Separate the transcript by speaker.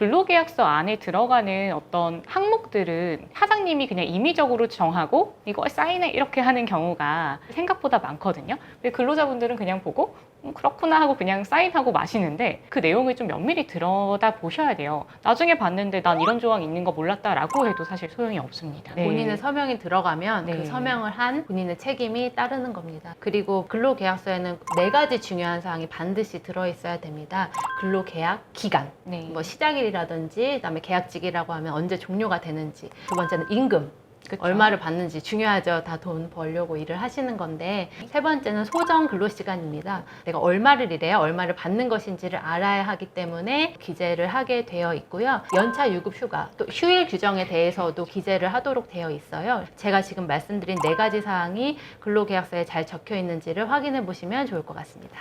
Speaker 1: 근로계약서 안에 들어가는 어떤 항목들은 사장님이 그냥 임의적으로 정하고 이거 사인해 이렇게 하는 경우가 생각보다 많거든요. 근데 근로자분들은 그냥 보고 음, 그렇구나 하고 그냥 사인하고 마시는데 그 내용을 좀 면밀히 들여다 보셔야 돼요. 나중에 봤는데 난 이런 조항 있는 거 몰랐다라고 해도 사실 소용이 없습니다. 네.
Speaker 2: 본인의 서명이 들어가면
Speaker 1: 네.
Speaker 2: 그 서명을 한 본인의 책임이 따르는 겁니다. 그리고 근로계약서에는 네 가지 중요한 사항이 반드시 들어있어야 됩니다. 근로계약 기간,
Speaker 1: 네.
Speaker 2: 뭐 시작일이라든지 그다음에 계약직이라고 하면 언제 종료가 되는지 두 번째는 임금
Speaker 1: 그쵸.
Speaker 2: 얼마를 받는지 중요하죠. 다 돈 벌려고 일을 하시는 건데 세 번째는 소정 근로 시간입니다. 내가 얼마를 일해야 얼마를 받는 것인지를 알아야 하기 때문에 기재를 하게 되어 있고요. 연차 유급 휴가 또 휴일 규정에 대해서도 기재를 하도록 되어 있어요. 제가 지금 말씀드린 네 가지 사항이 근로계약서에 잘 적혀 있는지를 확인해 보시면 좋을 것 같습니다.